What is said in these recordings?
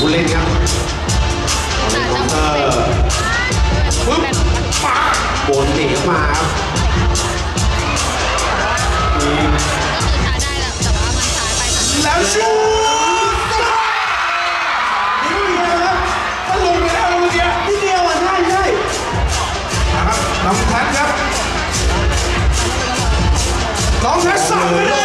ผู้เล่นครับเอาเป็นคอนเตอร์ปึ๊บปาบนหนีเข้ามาครับยิงช้าได้แล้วแต่ว่ามันช้าไปทางแล้วชูนี่ไม่มีอะไรครับมันลงไปแล้วเมื่อกี้นิดเดียวอะใช่ใช่นะครับน้องแท็กครับน้องแท็กสั่งไปเลย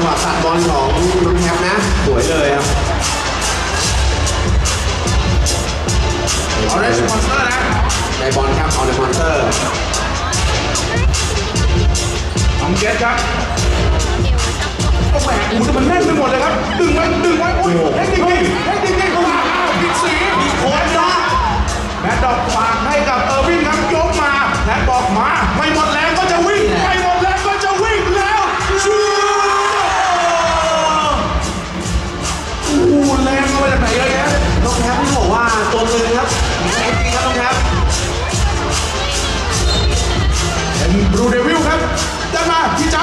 จังหวะตัดบอลของน้องแคปนะสวยเลยครับออเรนจ์มอนสเตอร์นะได้บอลครับเอาในมอนเตอร์น้องเกตครับโอ้แหมโอ้โหแต่มันแน่นไปหมดเลยครับ ดึงไว้ดึงไว้โอ้ยเทคนิคดีเทคนิคดีเข้ามาอ้าวผิดสีมีโค้ดนะแมตต์ดอกฝากให้กับเออร์วินครับยกมาแมตต์บอกมา ที่บอกว่าตัวตึงครับแข็งจริงครับน้องแคปเป็นบรูเดวิลครับยันมาที่จ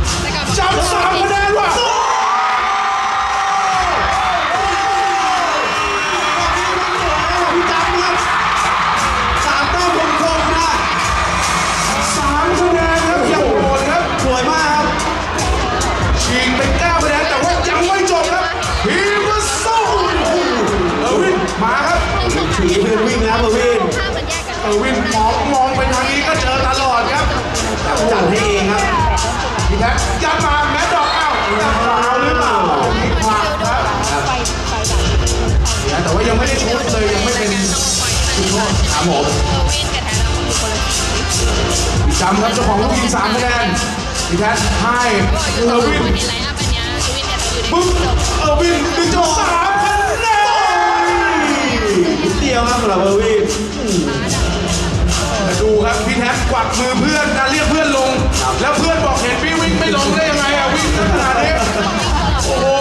ำจำสามคะแนนว่ะ จำครับเจ้าของลูกทีมสามคะแนนพี่แท็กให้เอสอองร์ควินนในไลน์อัพอันเนี้ยชูวินเนี่ยอยู่ในปุ๊บจบเออร์วินดึงจบสามคะแนนนิดเดียวครับสำหรับเบอร์วินแต่ดูครับพี่แท็กกวักมือเพื่อนนะเรียกเพื่อนลง แล้วเพื่อนบอกเห็นพี่วิ่งไม่ลงได้ยังไงอะวิ่งขนาดนี้โอ้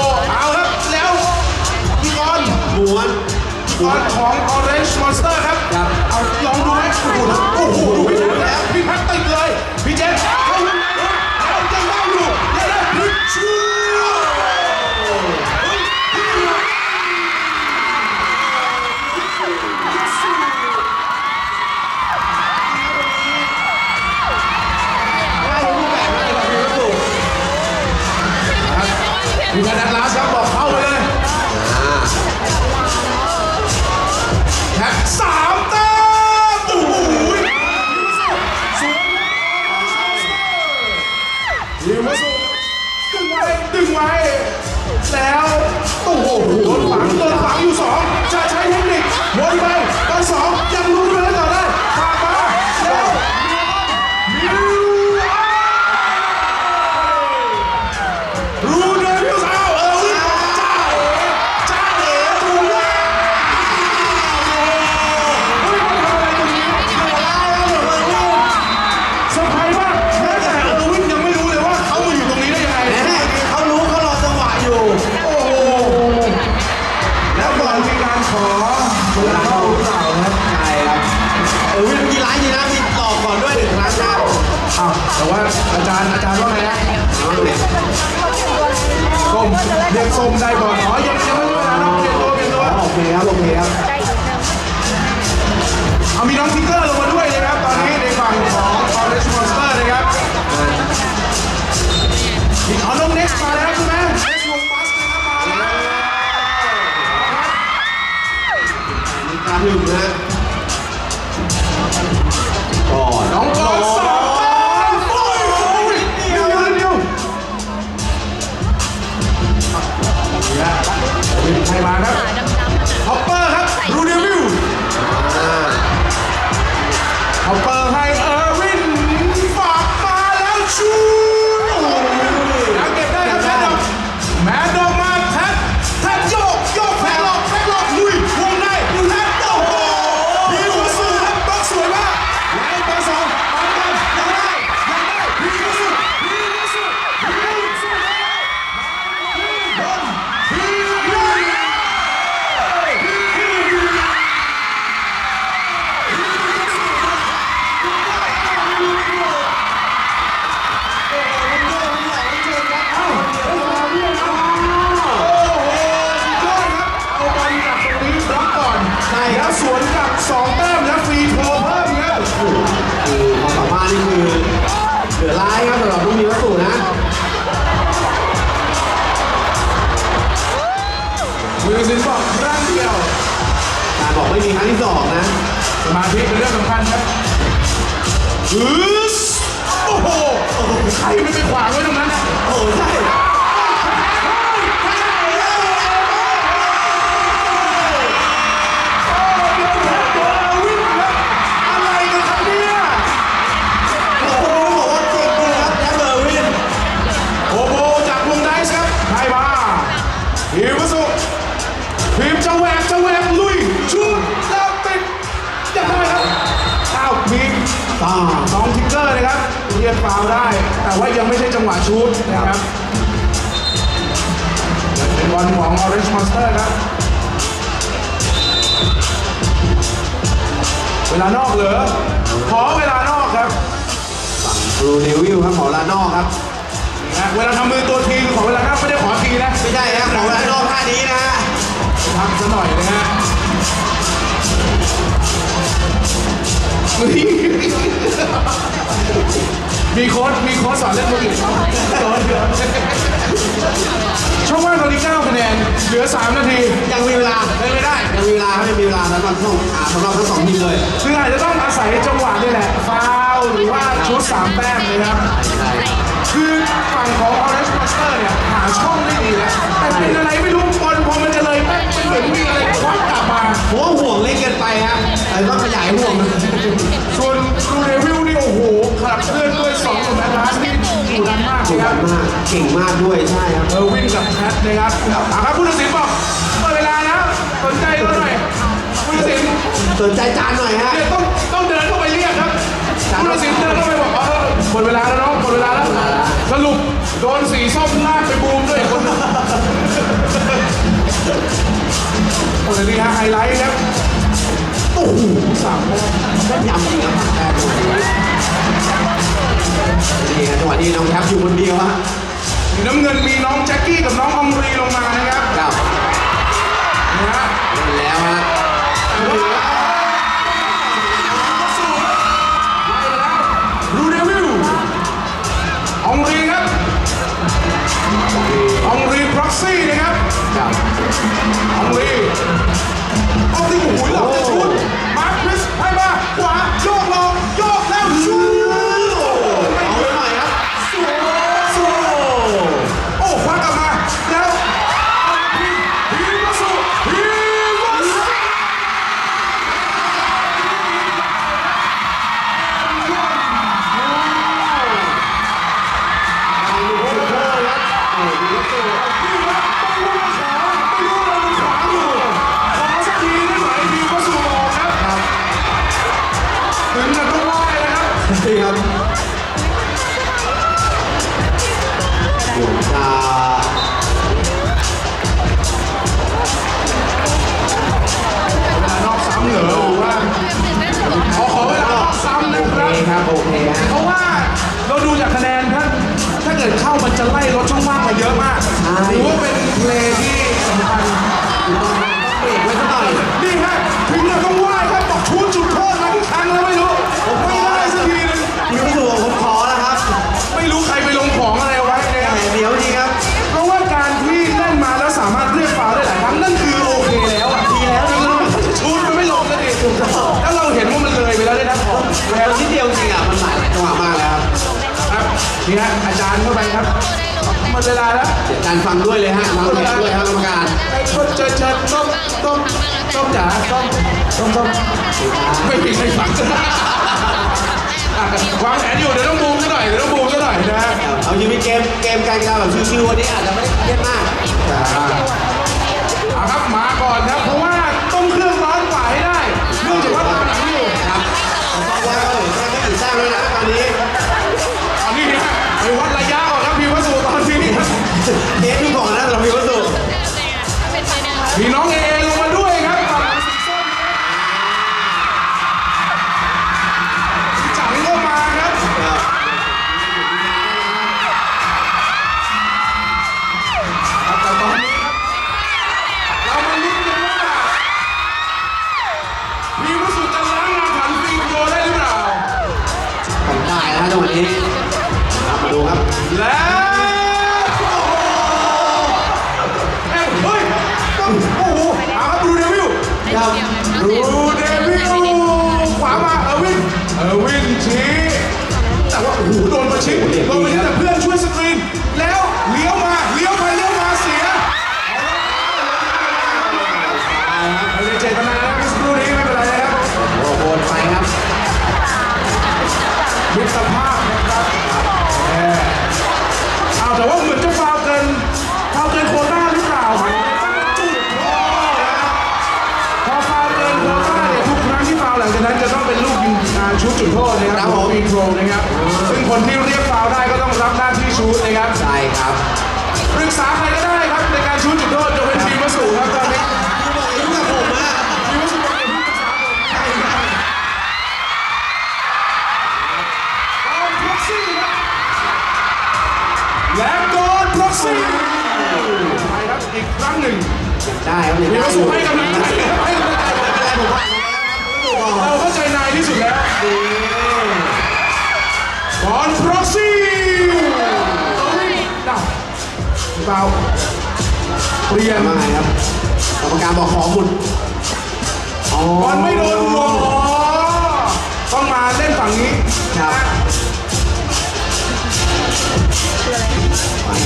แต่ว่าอาจารย์อาจารย์ว่าไงนะเอาเนี่ยส้มเรียกส้มได้ก่อนอ๋อยังยังไม่รู้นะน้องเปลี่ยนตัวเปลี่ยนตัวโอเคครับโอเคครับเอามีน้องทิกเกอร์ลงมาด้วยนะครับ ตอนนี้ในฝั่งของ Orange Monster นะครับมีอ๋อน้องเน็กซ์มาแล้วใช่ไหมเน็กซ์วงบัสนะครับมาแล้วมีกาหนึ่งนะ ฮึ เป็นบอลของ Orange Monster ครับ เวลานอกเหรอ ขอเวลานอกครับบลูเดวิลครับขอลานอกครับนะเวลาทำมือตัวทีคือขอเวลานอกไม่ได้ขอทีนะไม่ใช่ครับขอลานอกท่านี้นะฮะทำซะหน่อยนะฮะ มีโค้ดมีโค้ดสอนเล่นมือถือครับโค้ดเดี๋ยวช่องว่างตอนนี้9คะแนนเหลือ 3 นาทียังมีเวลาเล่นไม่ได้ ยังมีเวลาครับยังมีเวลาสำหรับทั้งอ่าสำหรับทั้งสองทีมเลย คืออาจจะต้องอาศัยจังหวะนี่แหละฟาวล์หรือว่าชุด3แต้มนะครับใช่คือฝั่งของ Orange Master เนี่ยหาช่องได้ดีแล้วแต่เป็นอะไรไม่รู้บอลพอมันจะเลยแป๊บมันเหมือนมีอะไรควักกลับมาเพราะว่าห่วงเล็กเกินไปครับแต่ต้องขยายห่วงนะส่วน ดุดันมากเก่นะงครับมาก เก่งมากด้วยใช่ครับเออวิ่งกับแพทนะครับอะครับผู้ตัดสินบอกเปิดเวลาแล้วสนใจเราหน่อยผู้ตัดสินสนใจจานหน่อยฮะเนี่ยต้องต้องเดินเข้าไปเรียกครับผู้ตัดสินเดินเข้าไปบอกเออหมดเวลาแล้วน้องหมดเวลาแล้วสรุปโดนสีส้มลากไปบูมด้วยคนหนึงโอ้ยนี่ฮะไฮไลท์ครับโอ้โหสามแต้มแม่นยำจริงครับ แต้มนี่ฮะจังหวะนี้น้องแท็บอยู่คนเดียวฮะสีน้ำเงินมีน้องแจ็คกี้กับน้องอองรีลงมานะครับครับนะฮะเล่นแล้วฮะรูเดวิลอองรีครับอองรีพร็อกซี่นะครับครับอองรี นี่ฮะอาจารย์เข้าไปครับหมดเวลาแล้วเดี๋ยวการฟังด้วยเลยฮะวางแผนด้วยครับกรรมการไอ้คนเจอเจอต้มต้มต้มจ๋าต้มต้มต้มไม่มีใครฟังอะวางแผนอยู่เดี๋ยวต้องบูมซะหน่อยเดี๋ยวต้องบูมซะหน่อยนะฮะเอาจริงๆเกมเกมการกีฬาแบบชิวๆวันนี้อาจจะไม่ได้เครียดมากเอาครับมาก่อนครับเพราะว่าต้องเครื่องร้อนกว่าให้ได้เนื่องจากว่าตามหลังอยู่ครับต้องว่าก็เหลือแค่ไม่กี่แต้มแล้วนะตอนนี้ตอนนี้ ฮะไปวัดระยะก่อนครับพี่วัสดุตอนนี้ครับเทสดูก่อนนะสำหรับพี่วัสดุเป็นไฟแนนซ์มีน้องเอ Chị. Schuhe. ครับ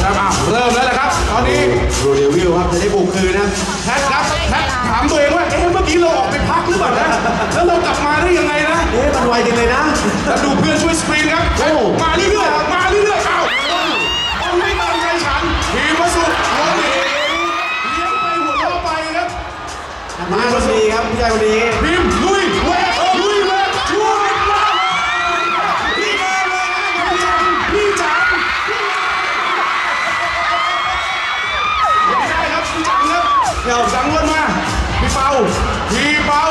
ครับอ้าวเริ่มแล้วนะครับ ตอนนี้โรเดวิลครับจะได้บุกคืนนะแพทครับแพทถามตัวเองว่าเอ๊ะเมื่อกี้เราออกไปพักหรือเปล่านะแล้วเรากลับมาได้ยังไงนะเอ๊ะมันไวจริงเลยนะแต่ดูเพื่อนช่วยสกรีนครับมาเรื่อยๆมาเรื่อยๆอ้าต้องไม่ตามใจฉันทีมวสุโรเดวิลเลี้ยงไปหัวเราไปครับมาวันดีครับพี่ชายวันดีพิ เดี๋ยวสังเวนมาพี่เปาพี่เปา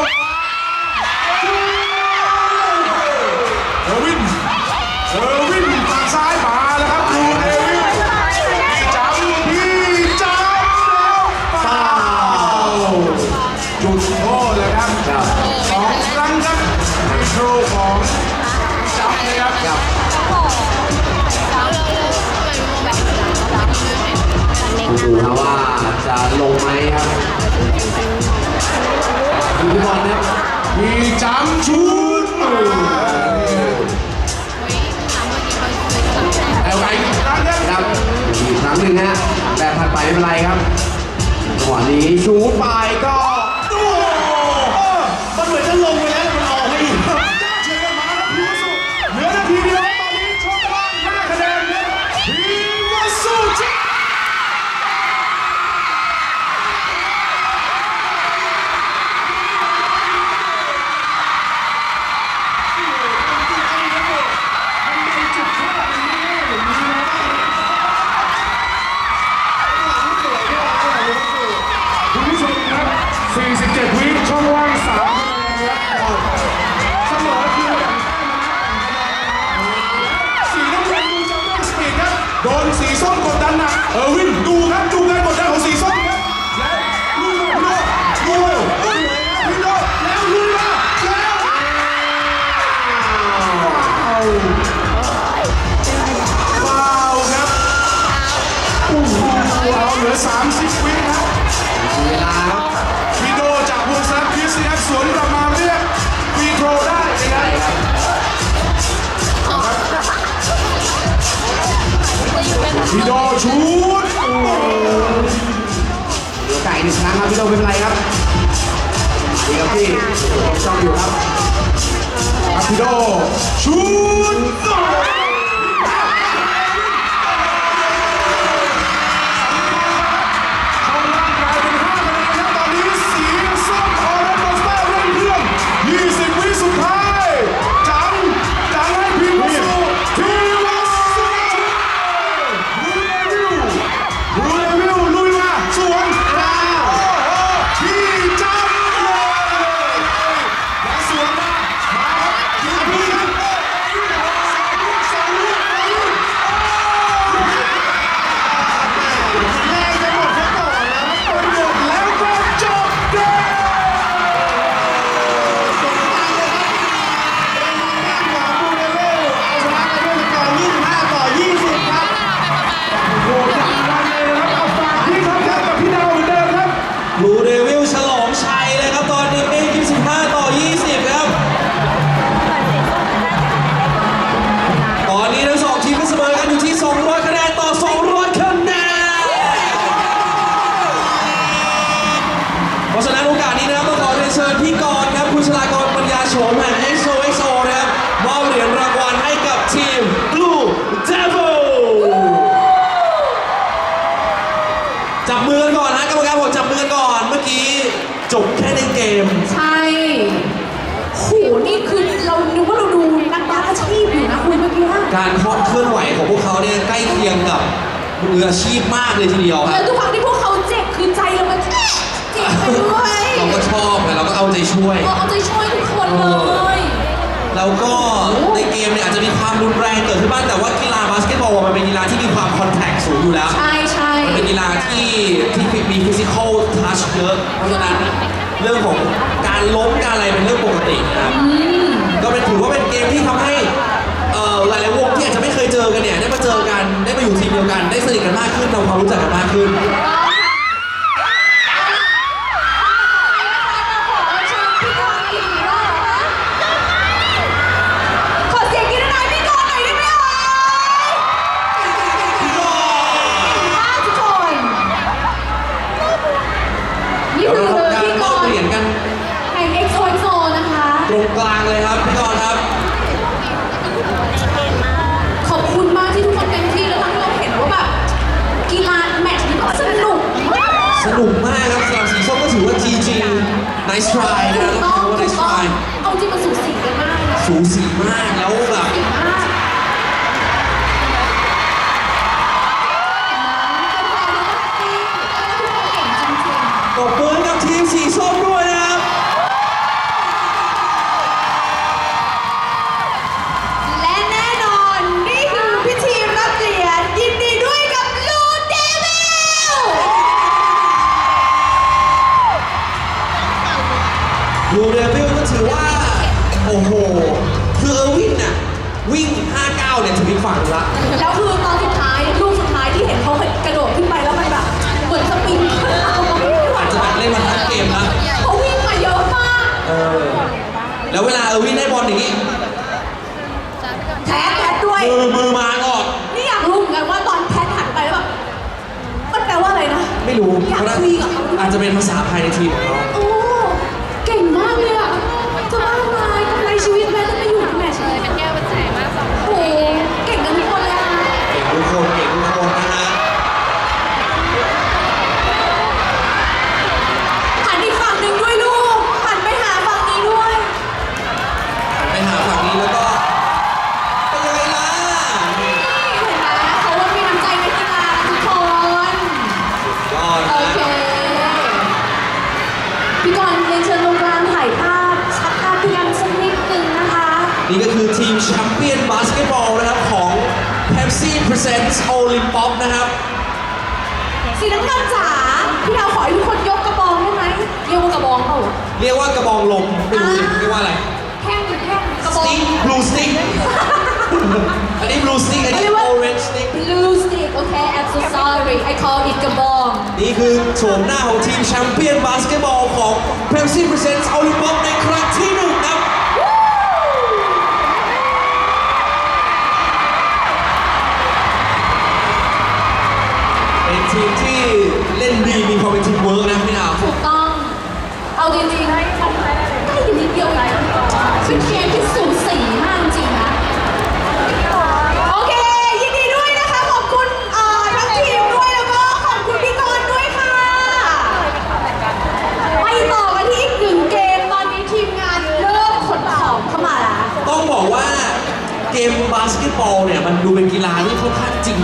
ลงไหมครับดูทุกวันนะมีจำชุดแต่ไปอีกครั้งนะครับอีกครั้งหนึ่งฮะแต่ถัดไปไม่เป็นไรครับจังหวะนี้ชูไปก็ Things that we พี่โดชูดเหลือไก่หนึ่งครั้งครับชิโดไม่เป็นไรครับดีครับพี่ชองอยู่ครับชิโดชูด ม ใช่โหนี่คือเรานึกว่าเราดูนักบาสอาชีพอยู่นะคุณเมื่อกี้ว่าการเคลื่อนไหวของพวกเขาเนี่ยใกล้เคียงกับมืออาชีพมากเลยทีเดียวคแล้รับวทุกครั้งที่พวกเขาเจ็บคือใจเรามันเจ็บเจ็บไปด้วยเราก็ชอบแต่เราก็เอาใจช่วย เราเอาใจช่วยทุกคนเลยแล้วก็ในเกมเนี่ยอาจจะมีความรุนแรงเกิดขึ้นบ้างแต่ว่ากีฬาบาสเกตบอลมันเป็นกีฬาที่มีความคอนแทคสูงอยู่แล้ว ใช่ใช่ มันเป็นกีฬาที่ที่มีฟิสิกอลทัชเยอะ เพราะฉะนั้น เรื่องของการล้มการอะไรเป็นเรื่องปกตินะครับก็เป็นถือว่าเป็นเกมที่ทำให้เอ่อหลายๆวงที่อาจจะไม่เคยเจอกันเนี่ยได้มาเจอกันได้มาอยู่ทีมเดียวกันได้สนิทกันมากขึ้นทำความรู้จักกันมากขึ้นข nice try นะถูกต้องต้องถือว่าถู nice กต้อง try เอาจริงมันสูสีกันมากนะสูสีมากแล้วแบบสูสีมากแฟนๆก็แฮปปี้แล้วทุกคนเก่งจริงๆตบมือ ด้วยมือมือมาก่อนนี่อยากรู้เหมือนกันว่าตอนแท็กหันไปแล้วแบบมันแปลว่าอะไรนะไม่รู้อยากเพราะคุยกับเขาด้วยอาจจะเป็นภาษาภายในทีมของเขา โอ้เก่งมากเลยอะจะบ้าตายกำไรชีวิตแม่ต้องไปอยู่ในแมตช์นี้ เป็นแก้วเป็นแสงมากสอง โอ้เก่งกันทุกคนเลยอะ เก่งทุกคนเก่งทุกคนนะฮะ หันอีกฝั่งหนึ่งด้วยลูก หันไปหาฝั่งนี้ด้วย หันไปหาฝั่งนี้แล้วก็ เป็นยังไงล่ะ นี่เห็นไหมเขาว่ามีน้ำใจในกีฬาทุกคน ยอด โอ นะ เค พี่กรณ์เรียนเชิญตรงกลางถ่ายภาพชักภาพพี่กันสักนิดนึงนะคะ นี่ก็คือทีมแชมเปี้ยนบาสเกตบอลนะครับของ Pepsi Presents Olympop นะครับ สีน้ำเงินจ๋าพี่ดาวขอให้ทุกคนยกกระบองได้ไหมเรียกว่ากระบองเปล่าเรียกว่ากระบองลมไม่รู้สิเรียกว่าอะไร แท่งแท่งกระบอง stick blue stick อันนี้ blue stick อันนี้เรียกว่า orange stick blue stick โอเค I'm so sorry I call it กระบองนี่คือโฉมหน้าของทีมแชมเปี้ยนบาสเกตบอลของ Pepsi Presents Olympop ในครั้งที่หนึ่งครับ